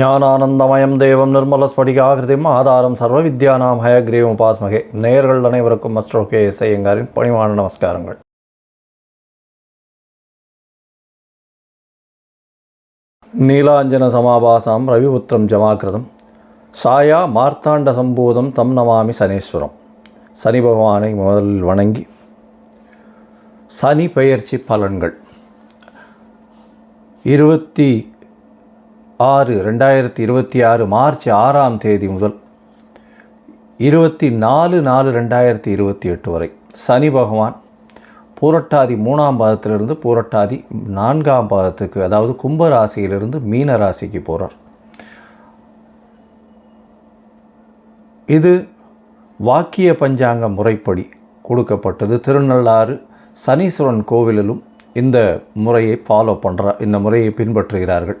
ஞானானந்தமயம் தேவம் நிர்மலஸ்படிகாகிருதிம் ஆதாரம் சர்வ வித்யானாம் ஹயக்ரீவம் உபாஸ்மகே. நேர்கள் அனைவருக்கும் மஸ்டர் கே எஸ் ஐயங்காரின் பணிவான நமஸ்காரங்கள். நீலாஞ்சன சமாபாசாம் ரவிபுத்திரம் ஜமாகிருதம் சாயா மார்த்தாண்ட சம்பூதம் தம் நமாமி சனீஸ்வரம். சனி பகவானை முதலில் வணங்கி. சனி பெயர்ச்சி பலன்கள். இருபத்தி ஆறு ரெண்டாயிரத்தி இருபத்தி ஆறு மார்ச் ஆறாம் தேதி முதல் இருபத்தி நாலு நாலு ரெண்டாயிரத்தி இருபத்தி எட்டு வரை. சனி பகவான் பூரட்டாதி மூணாம் பாதத்திலிருந்து பூரட்டாதி நான்காம் பாதத்துக்கு அதாவது கும்ப ராசியிலிருந்து மீன ராசிக்கு போகிறார் இது வாக்கிய பஞ்சாங்க முறைப்படி கொடுக்கப்பட்டது. திருநள்ளாறு சனீஸ்வரன் கோவிலிலும் இந்த முறையை ஃபாலோ பண்ணுற இந்த முறையை பின்பற்றுகிறார்கள்.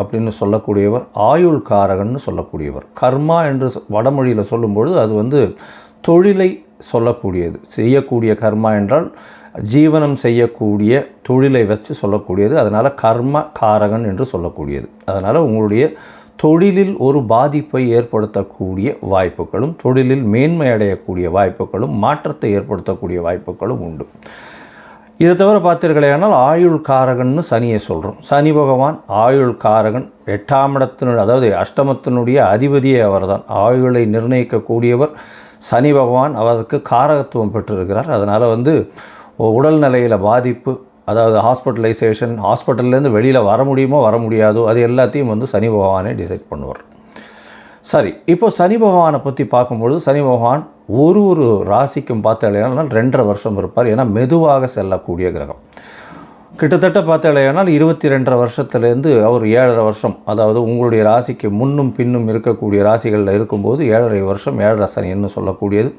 அப்படின்னு சொல்லக்கூடியவர் ஆயுள் காரகன்னு சொல்லக்கூடியவர். கர்மா என்று வடமொழியில் சொல்லும்பொழுது அது வந்து தொழிலை சொல்லக்கூடியது. செய்யக்கூடிய கர்மா என்றால் ஜீவனம் செய்யக்கூடிய தொழிலை வச்சு சொல்லக்கூடியது. அதனால் கர்ம காரகன் என்று சொல்லக்கூடியது. அதனால் உங்களுடைய தொழிலில் ஒரு பாதிப்பை ஏற்படுத்தக்கூடிய வாய்ப்புகளும் தொழிலில் மேன்மை அடையக்கூடிய வாய்ப்புகளும் மாற்றத்தை ஏற்படுத்தக்கூடிய வாய்ப்புகளும் உண்டு. இதை தவிர பார்த்தீர்களேனால் ஆயுள் காரகன்னு சனியை சொல்கிறோம் சனி பகவான் ஆயுள் காரகன் எட்டாம் இடத்தினுடைய அதாவது அஷ்டமத்தினுடைய அதிபதியே அவர்தான். ஆயுளை நிர்ணயிக்கக்கூடியவர் சனி பகவான் அவருக்கு காரகத்துவம் பெற்றிருக்கிறார். அதனால் வந்து உடல் நிலையில் பாதிப்பு அதாவது ஹாஸ்பிட்டலைசேஷன் ஹாஸ்பிட்டல்லேருந்து வெளியில் வர முடியுமோ வர முடியாதோ அது எல்லாத்தையும் வந்து சனி பகவானே டிசைட் பண்ணுவார். சரி இப்போ சனி பகவானை பற்றி பார்க்கும்பொழுது சனி பகவான் ஒரு ஒரு ராசிக்கும் பார்த்தாலேனால் ரெண்டரை வருஷம் இருப்பார். ஏன்னா மெதுவாக செல்லக்கூடிய கிரகம். கிட்டத்தட்ட பார்த்தாலேனால் இருபத்தி ரெண்டரை வருஷத்துலேருந்து அவர் ஏழரை வருஷம் அதாவது உங்களுடைய ராசிக்கு முன்னும் பின்னும் இருக்கக்கூடிய ராசிகளில் இருக்கும்போது ஏழரை வருஷம் ஏழரை சனின்னு சொல்லக்கூடியது.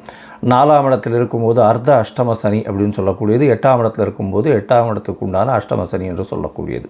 நாலாம் இடத்தில் இருக்கும்போது அர்த்த அஷ்டம சனி அப்படின்னு சொல்லக்கூடியது. எட்டாம் இடத்தில் இருக்கும்போது எட்டாம் இடத்துக்கு உண்டான அஷ்டம சனி என்று சொல்லக்கூடியது.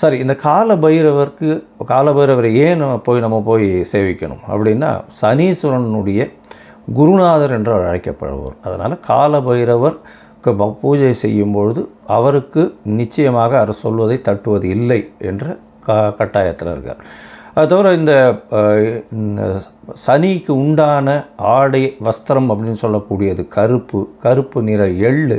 சரி இந்த கால பைரவருக்கு காலபைரவரை ஏன் நம்ம போய் நம்ம போய் சேவிக்கணும்? அப்படின்னா சனீஸ்வரனுடைய குருநாதர் என்று அழைக்கப்படுவார் அதனால் காலபைரவர் பூஜை செய்யும் பொழுது அவருக்கு நிச்சயமாக அவர் சொல்வதை தட்டுவது இல்லை என்ற க கட்டாயத்தில் இருக்கார். அது தவிர இந்த சனிக்கு உண்டான ஆடை வஸ்திரம் அப்படின்னு சொல்லக்கூடியது கருப்பு கருப்பு நிற எள்ளு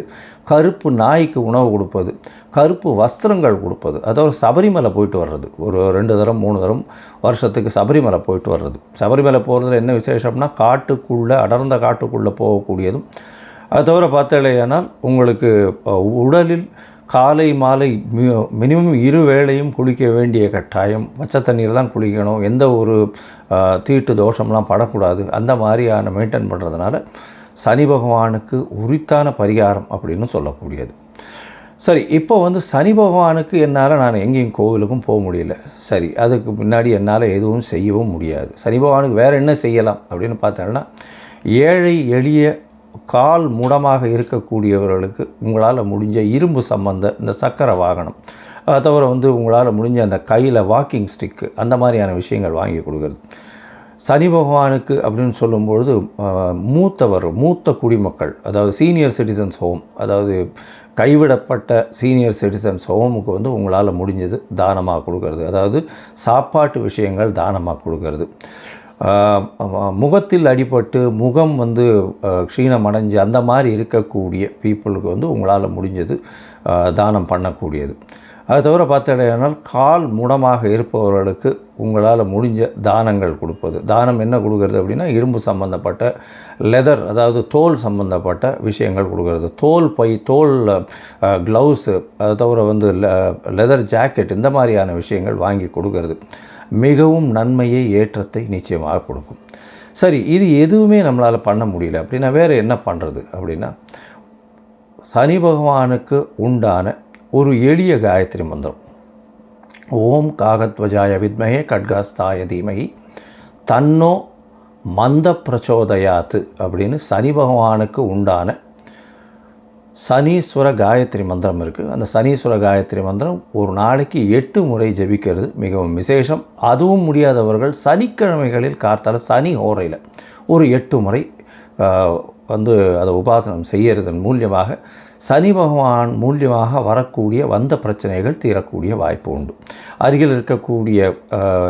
கருப்பு நாய்க்கு உணவு கொடுப்பது கருப்பு வஸ்திரங்கள் கொடுப்பது. அதாவது சபரிமலை போயிட்டு வர்றது. ஒரு ரெண்டு தரம் மூணு தரம் வருஷத்துக்கு சபரிமலை போயிட்டு வர்றது. சபரிமலை போகிறதுல என்ன விசேஷம்னா காட்டுக்குள்ளே அடர்ந்த காட்டுக்குள்ளே போகக்கூடியதும். அது தவிர பார்த்தாலேயானால் உங்களுக்கு உடலில் காலை மாலை மினிமம் இரு வேளையும் குளிக்க வேண்டிய கட்டாயம். பச்சை தண்ணீர் தான் குளிக்கணும். எந்த ஒரு தீட்டு தோஷம்லாம் படக்கூடாது. அந்த மாதிரியான மெயின்டைன் பண்ணுறதுனால சனி பகவானுக்கு உரித்தான பரிகாரம் அப்படின்னு சொல்லக்கூடியது. சரி இப்போ வந்து சனி பகவானுக்கு என்னால் நான் எங்கேயும் கோவிலுக்கும் போக முடியல. சரி அதுக்கு முன்னாடி என்னால் எதுவும் செய்யவும் முடியாது. சனி பகவானுக்கு வேறு என்ன செய்யலாம் அப்படின்னு பார்த்தோம்னா ஏழை எளிய கால் மூடமாக இருக்கக்கூடியவர்களுக்கு உங்களால் முடிஞ்ச இரும்பு சம்பந்த இந்த சக்கர வாகனம் தவிர வந்து உங்களால் முடிஞ்ச அந்த கையில் வாக்கிங் ஸ்டிக்கு அந்த மாதிரியான விஷயங்கள் வாங்கி கொடுக்குறது. சனி பகவானுக்கு அப்படின்னு சொல்லும்பொழுது மூத்தவர் மூத்த குடிமக்கள் அதாவது சீனியர் சிட்டிசன்ஸ் ஹோம் அதாவது கைவிடப்பட்ட சீனியர் சிட்டிசன்ஸ் ஹோமுக்கு வந்து உங்களால் முடிஞ்சது தானமாக கொடுக்கறது. அதாவது சாப்பாட்டு விஷயங்கள் தானமாக கொடுக்கறது. முகத்தில் அடிபட்டு முகம் வந்து க்ஷீணம் அடைஞ்சு அந்த மாதிரி இருக்கக்கூடிய பீப்புளுக்கு வந்து உங்களால் முடிஞ்சது தானம் பண்ணக்கூடியது. அது தவிர பார்த்தடையானால் கால் முடமாக இருப்பவர்களுக்கு உங்களால் முடிஞ்ச தானங்கள் கொடுப்பது. தானம் என்ன கொடுக்கறது அப்படின்னா இரும்பு சம்மந்தப்பட்ட லெதர் அதாவது தோல் சம்மந்தப்பட்ட விஷயங்கள் கொடுக்கறது. தோல் பை தோல் க்ளவுஸு அது தவிர வந்து லெதர் ஜாக்கெட் இந்த மாதிரியான விஷயங்கள் வாங்கி கொடுக்கறது. மிகவும் நன்மையை ஏற்றத்தை நிச்சயமாக கொடுக்கும். சரி இது எதுவுமே நம்மளால் பண்ண முடியல. அப்படின்னா வேறு என்ன பண்ணுறது அப்படின்னா சனி பகவானுக்கு உண்டான ஒரு எளிய காயத்ரி மந்திரம். ஓம் காகத்வஜாய வித்மகே கட்காஸ்தாய தீமகி தன்னோ மந்த பிரச்சோதயாத்து அப்படின்னு சனி பகவானுக்கு உண்டான சனீஸ்வர காயத்ரி மந்திரம் இருக்குது அந்த சனீஸ்வர காயத்ரி மந்திரம் ஒரு நாளைக்கு எட்டு முறை ஜபிக்கிறது மிகவும் விசேஷம். அதுவும் முடியாதவர்கள் சனிக்கிழமைகளில் கார்த்தால சனி ஓரையில் ஒரு எட்டு முறை வந்து அதை உபாசனம் செய்கிறதன் மூலியமாக சனி பகவான் மூலியமாக வரக்கூடிய வந்த பிரச்சனைகள் தீரக்கூடிய வாய்ப்பு உண்டு. அருகில் இருக்கக்கூடிய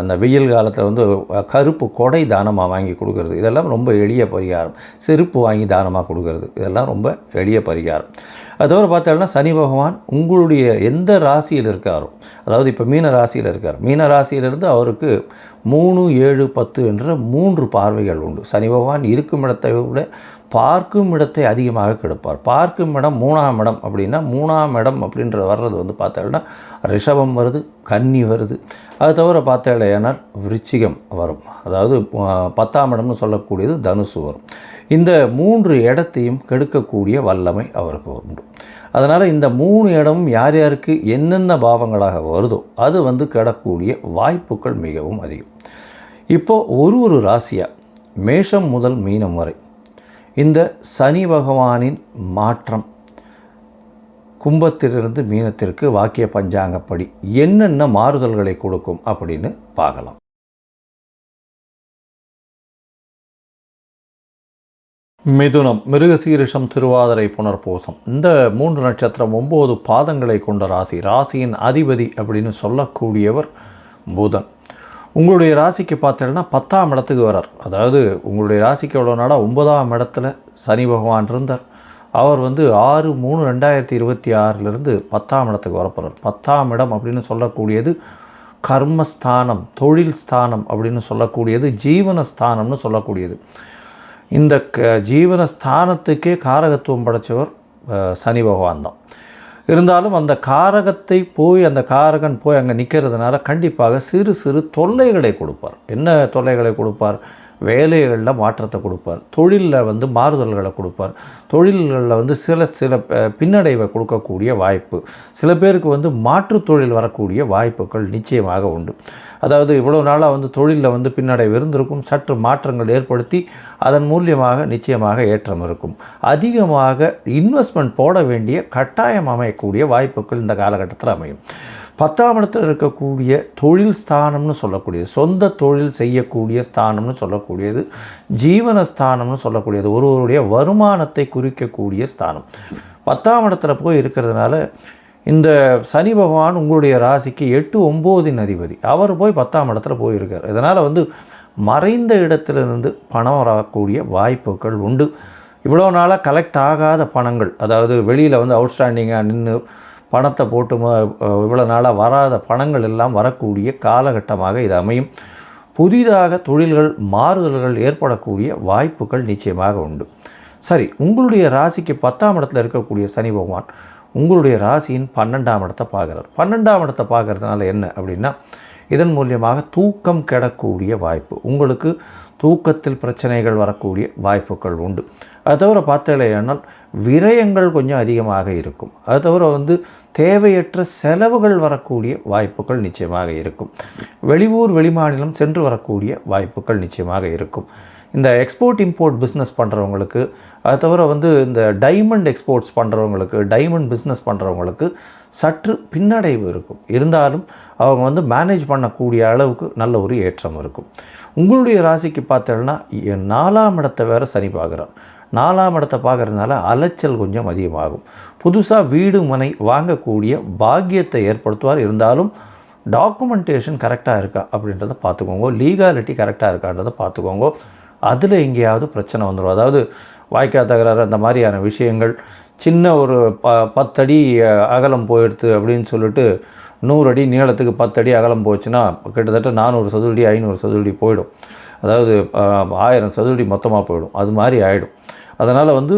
இந்த வெயில் காலத்தில் வந்து கருப்பு கொடை தானமாக வாங்கி கொடுக்கறது? இதெல்லாம் ரொம்ப எளிய பரிகாரம். செருப்பு வாங்கி தானமாக கொடுக்கறது? இதெல்லாம் ரொம்ப எளிய பரிகாரம். அதோடு பார்த்தோம்னா சனி பகவான் உங்களுடைய எந்த ராசியில் இருக்காரோ அதாவது இப்போ மீன ராசியில் இருக்கார். மீன ராசியிலிருந்து அவருக்கு மூணு ஏழு பத்து என்ற மூன்று பார்வைகள் உண்டு. சனி பகவான் இருக்கும் இடத்தை விட பார்க்கும் இடத்தை அதிகமாக கெடுப்பார். பார்க்கும் இடம் மூணாம் இடம் அப்படின்னா மூணாம் இடம் அப்படின்ற வர்றது வந்து பார்த்தாங்கன்னா ரிஷபம் வருது கன்னி வருது. அது தவிர பார்த்தாலேனால் விருச்சிகம் வரும். அதாவது பத்தாம் இடம்னு சொல்லக்கூடியது தனுசு வரும். இந்த மூன்று இடத்தையும் கெடுக்கக்கூடிய வல்லமை அவருக்கு உண்டு. அதனால் இந்த மூணு இடமும் யார் யாருக்கு என்னென்ன பாவங்களாக வருதோ அது வந்து கெடக்கூடிய வாய்ப்புகள் மிகவும் அதிகம். இப்போது ஒரு ஒரு ராசியாக மேஷம் முதல் மீனம் வரை இந்த சனி பகவானின் மாற்றம். கும்பத்திலிருந்து மீனத்திற்கு வாக்கிய பஞ்சாங்கப்படி என்னென்ன மாறுதல்களை கொடுக்கும் அப்படின்னு பார்க்கலாம். மிதுனம் மிருகசீரிஷம் திருவாதிரை புனர்பூசம். இந்த மூன்று நட்சத்திரம் ஒம்பது பாதங்களை கொண்ட ராசி. ராசியின் அதிபதி அப்படின்னு சொல்லக்கூடியவர் புதன். உங்களுடைய ராசிக்கு பார்த்தீங்கன்னா பத்தாம் இடத்துக்கு வரார். அதாவது உங்களுடைய ராசிக்கு எவ்வளோ நாடாக ஒன்பதாம் இடத்துல சனி பகவான் இருந்தார். அவர் வந்து ஆறு மூணு ரெண்டாயிரத்தி இருபத்தி ஆறிலிருந்து பத்தாம் இடத்துக்கு வரப்போகிறார் பத்தாம் இடம் அப்படின்னு சொல்லக்கூடியது கர்மஸ்தானம் தொழில் ஸ்தானம் அப்படின்னு சொல்லக்கூடியது ஜீவனஸ்தானம்னு சொல்லக்கூடியது. இந்த க ஜீவனஸ்தானத்துக்கே காரகத்துவம் படைச்சவர் சனி பகவான் தான். இருந்தாலும் அந்த காரகத்தை போய் அந்த காரகன் போய் அங்கே நிற்கிறதுனால கண்டிப்பாக சிறு சிறு தொல்லைகளை கொடுப்பார். என்ன தொல்லைகளை கொடுப்பார்? வேலைகளில் மாற்றத்தை கொடுப்பார். தொழிலில் வந்து மாறுதல்களை கொடுப்பார். தொழில்களில் வந்து சில சில பின்னடைவை கொடுக்கக்கூடிய வாய்ப்பு. சில பேருக்கு வந்து மாற்றுத் தொழில் வரக்கூடிய வாய்ப்புகள் நிச்சயமாக உண்டு. அதாவது இவ்வளோ நாளாக வந்து தொழிலில் வந்து பின்னடைவு இருந்திருக்கும். சற்று மாற்றங்கள் ஏற்படுத்தி அதன் மூலியமாக நிச்சயமாக ஏற்றம் இருக்கும். அதிகமாக இன்வெஸ்ட்மெண்ட் போட வேண்டிய கட்டாயம் அமையக்கூடிய வாய்ப்புகள் இந்த காலகட்டத்தில் அமையும். பத்தாம் இடத்துல இருக்கக்கூடிய தொழில் ஸ்தானம்னு சொல்லக்கூடியது சொந்த தொழில் செய்யக்கூடிய ஸ்தானம்னு சொல்லக்கூடியது ஜீவன ஸ்தானம்னு சொல்லக்கூடியது ஒருவருடைய வருமானத்தை குறிக்கக்கூடிய ஸ்தானம். பத்தாம் இடத்துல போய் இருக்கிறதுனால இந்த சனி பகவான் உங்களுடைய ராசிக்கு எட்டு ஒம்போதின் அதிபதி. அவர் போய் பத்தாம் இடத்துல போயிருக்கார். இதனால் வந்து மறைந்த இடத்திலிருந்து பணம் வரக்கூடிய வாய்ப்புகள் உண்டு. இவ்வளோ நாளாக கலெக்ட் ஆகாத பணங்கள் அதாவது வெளியில் வந்து அவுட்ஸ்டாண்டிங்காக நின்று பணத்தை போட்டு இவ்வளோ நாளாக வராத பணங்கள் எல்லாம் வரக்கூடிய காலகட்டமாக இது அமையும். புதிதாக தொழில்கள் மாறுதல்கள் ஏற்படக்கூடிய வாய்ப்புகள் நிச்சயமாக உண்டு. சரி உங்களுடைய ராசிக்கு பத்தாம் இடத்துல இருக்கக்கூடிய சனி பகவான் உங்களுடைய ராசியின் பன்னெண்டாம் இடத்தை பார்க்குறார். பன்னெண்டாம் இடத்தை பார்க்கறதுனால என்ன அப்படின்னா இதன் மூலியமாக தூக்கம் கிடக்கக்கூடிய வாய்ப்பு. உங்களுக்கு தூக்கத்தில் பிரச்சனைகள் வரக்கூடிய வாய்ப்புகள் உண்டு. அது தவிர பார்த்தீங்களேனால் விரயங்கள் கொஞ்சம் அதிகமாக இருக்கும். அது தவிர வந்து தேவையற்ற செலவுகள் வரக்கூடிய வாய்ப்புகள் நிச்சயமாக இருக்கும். வெளியூர் வெளிமாநிலம் சென்று வரக்கூடிய வாய்ப்புகள் நிச்சயமாக இருக்கும். இந்த எக்ஸ்போர்ட் இம்போர்ட் பிஸ்னஸ் பண்ணுறவங்களுக்கு அது தவிர வந்து இந்த டைமண்ட் எக்ஸ்போர்ட்ஸ் பண்ணுறவங்களுக்கு டைமண்ட் பிஸ்னஸ் பண்ணுறவங்களுக்கு சற்று பின்னடைவு இருக்கும். இருந்தாலும் அவங்க வந்து மேனேஜ் பண்ணக்கூடிய அளவுக்கு நல்ல ஒரு ஏற்றம் இருக்கும். உங்களுடைய ராசிக்கு பார்த்தோன்னா நாலாம் இடத்தை வேறு சனி பார்க்குறான் நாலாம் இடத்தை பார்க்கறதுனால அலைச்சல் கொஞ்சம் அதிகமாகும். புதுசாக வீடு மனை வாங்கக்கூடிய பாக்கியத்தை ஏற்படுத்துவார். இருந்தாலும் டாக்குமெண்டேஷன் கரெக்டாக இருக்கா அப்படின்றத பார்த்துக்கோங்க. லீகாலிட்டி கரெக்டாக இருக்கான்றதை பார்த்துக்கோங்க. அதில் எங்கேயாவது பிரச்சனை வந்துடும் அதாவது வாய்க்கா தகராறு அந்த மாதிரியான விஷயங்கள் சின்ன ஒரு ப பத்தடி அகலம் போயிடுது அப்படின்னு சொல்லிட்டு நூறு அடி நீளத்துக்கு பத்தடி அகலம் போச்சுன்னா கிட்டத்தட்ட நானூறு சதுரடி ஐநூறு சதுரடி போயிடும். அதாவது ஆயிரம் சதுரடி மொத்தமாக போயிடும். அது மாதிரி ஆகிடும் அதனால் வந்து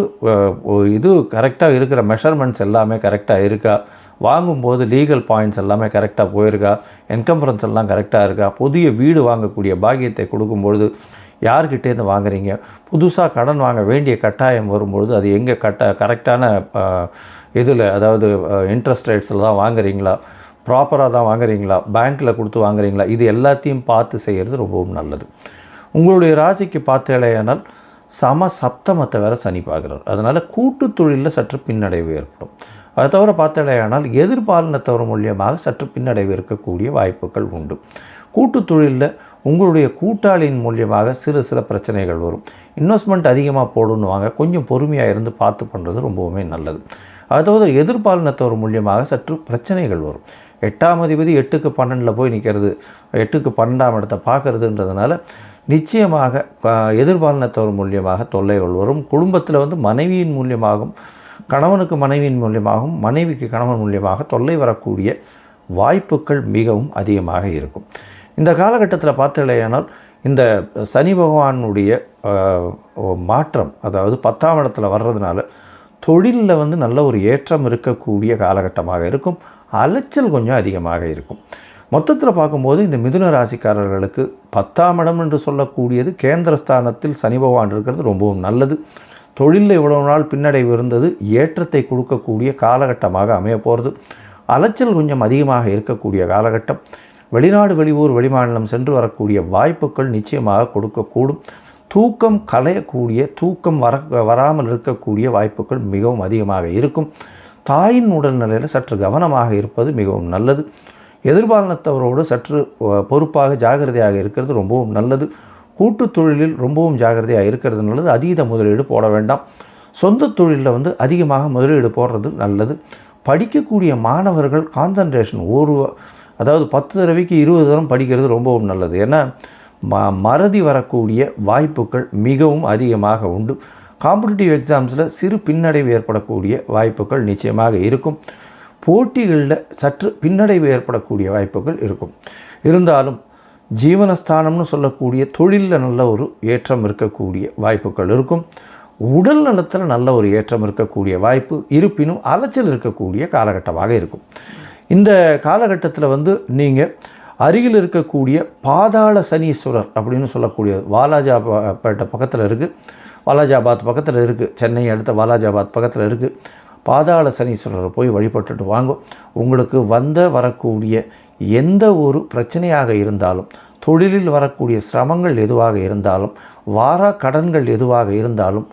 இது கரெக்டாக இருக்கிற மெஷர்மெண்ட்ஸ் எல்லாமே கரெக்டாக இருக்கா? வாங்கும்போது லீகல் பாயிண்ட்ஸ் எல்லாமே கரெக்டாக போயிருக்கா? என்கம்பரன்ஸ் எல்லாம் கரெக்டாக இருக்கா? புதிய வீடு வாங்கக்கூடிய பாக்கியத்தை கொடுக்கும்பொழுது யார்கிட்டேருந்து வாங்குறீங்க? புதுசாக கடன் வாங்க வேண்டிய கட்டாயம் வரும்பொழுது அது எங்கே கட்ட கரெக்டான இதில் அதாவது இன்ட்ரெஸ்ட் ரேட்ஸில் தான் வாங்குறீங்களா? ப்ராப்பராக தான் வாங்குறீங்களா? பேங்க்கில் கொடுத்து வாங்குறீங்களா? இது எல்லாத்தையும் பார்த்து செய்கிறது ரொம்பவும் நல்லது. உங்களுடைய ராசிக்கு பார்த்தேலையானால் சம சப்தமத்தை வேற சனி பார்க்குறார். அதனால் கூட்டு தொழிலில் சற்று பின்னடைவு ஏற்படும். அதை தவிர பார்த்தேலையானால் எதிர்பாலினத்தவர் மூலியமாக சற்று பின்னடைவு இருக்கக்கூடிய வாய்ப்புகள் உண்டு. கூட்டு தொழிலில் உங்களுடைய கூட்டாளியின் மூலியமாக சிறு சில பிரச்சனைகள் வரும். இன்வெஸ்ட்மெண்ட் அதிகமாக போடணுவாங்க கொஞ்சம் பொறுமையாக இருந்து பார்த்து பண்ணுறது ரொம்பவுமே நல்லது. அதாவது எதிர்பாலினத்தவர் மூலியமாக சற்று பிரச்சனைகள் வரும். எட்டாம் அதிபதி எட்டுக்கு பன்னெண்டில் போய் நிற்கிறது எட்டுக்கு பன்னெண்டாம் இடத்தை பார்க்கறதுன்றதுனால நிச்சயமாக எதிர்பாலினத்தவர் மூலியமாக தொல்லைகள் வரும். குடும்பத்தில் வந்து மனைவியின் மூலியமாகவும் கணவனுக்கு மனைவியின் மூலியமாகவும் மனைவிக்கு கணவன் மூலியமாக தொல்லை வரக்கூடிய வாய்ப்புகள் மிகவும் அதிகமாக இருக்கும். இந்த காலகட்டத்தில் பார்த்தீங்களேனால் இந்த சனி பகவானுடைய மாற்றம் அதாவது பத்தாம் இடத்துல வர்றதுனால தொழிலில் வந்து நல்ல ஒரு ஏற்றம் இருக்கக்கூடிய காலகட்டமாக இருக்கும். அலைச்சல் கொஞ்சம் அதிகமாக இருக்கும். மொத்தத்தில் பார்க்கும்போது இந்த மிதுன ராசிக்காரர்களுக்கு பத்தாம் இடம் என்று சொல்லக்கூடியது கேந்திரஸ்தானத்தில் சனி பகவான் இருக்கிறது ரொம்பவும் நல்லது. தொழிலில் இவ்வளவு நாள் பின்னடைவு இருந்தது. ஏற்றத்தை கொடுக்கக்கூடிய காலகட்டமாக அமைய போகிறது அலைச்சல் கொஞ்சம் அதிகமாக இருக்கக்கூடிய காலகட்டம். வெளிநாடு வெளியூர் வெளிமாநிலம் சென்று வரக்கூடிய வாய்ப்புகள் நிச்சயமாக கொடுக்கக்கூடும். தூக்கம் கலையக்கூடிய தூக்கம் வர வராமல் இருக்கக்கூடிய வாய்ப்புகள் மிகவும் அதிகமாக இருக்கும். தாயின் உடல்நிலையில் சற்று கவனமாக இருப்பது மிகவும் நல்லது. எதிர்பாலினத்தவரோடு சற்று பொறுப்பாக ஜாகிரதையாக இருக்கிறது ரொம்பவும் நல்லது. கூட்டுத் தொழிலில் ரொம்பவும் ஜாகிரதையாக இருக்கிறது நல்லது. அதீத முதலீடு போட வேண்டாம். சொந்த தொழிலில் வந்து அதிகமாக முதலீடு போடுறது நல்லது. படிக்கக்கூடிய மாணவர்கள் கான்சன்ட்ரேஷன் ஒரு அதாவது பத்து தடவைக்கு இருபது தரம் படிக்கிறது ரொம்பவும் நல்லது. ஏன்னா ம மறதி வரக்கூடிய வாய்ப்புகள் மிகவும் அதிகமாக உண்டு. காம்படிட்டிவ் எக்ஸாம்ஸில் சிறு பின்னடைவு ஏற்படக்கூடிய வாய்ப்புகள் நிச்சயமாக இருக்கும். போட்டிகளில் சற்று பின்னடைவு ஏற்படக்கூடிய வாய்ப்புகள் இருக்கும். இருந்தாலும் ஜீவனஸ்தானம்னு சொல்லக்கூடிய தொழிலில் நல்ல ஒரு ஏற்றம் இருக்கக்கூடிய வாய்ப்புகள் இருக்கும். உடல் நலத்தில் நல்ல ஒரு ஏற்றம் இருக்கக்கூடிய வாய்ப்பு இருப்பினும் அலைச்சல் இருக்கக்கூடிய காலகட்டமாக இருக்கும். இந்த காலகட்டத்தில் வந்து நீங்கள் அருகில் இருக்கக்கூடிய பாதாள சனீஸ்வரர் அப்படின்னு சொல்லக்கூடிய வாலாஜாபேட்டை பக்கத்தில் இருக்குது வாலாஜாபாத் பக்கத்தில் இருக்குது சென்னை அடுத்த வாலாஜாபாத் பக்கத்தில் இருக்குது பாதாள சனீஸ்வரரை போய் வழிபட்டுட்டு வாங்க. உங்களுக்கு வந்த வரக்கூடிய எந்த ஒரு பிரச்சனையாக இருந்தாலும் தொழிலில் வரக்கூடிய சிரமங்கள் எதுவாக இருந்தாலும் வாரா கடன்கள் எதுவாக இருந்தாலும்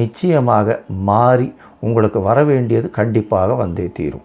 நிச்சயமாக மாறி உங்களுக்கு வர வேண்டியது கண்டிப்பாக வந்தே தீரும்.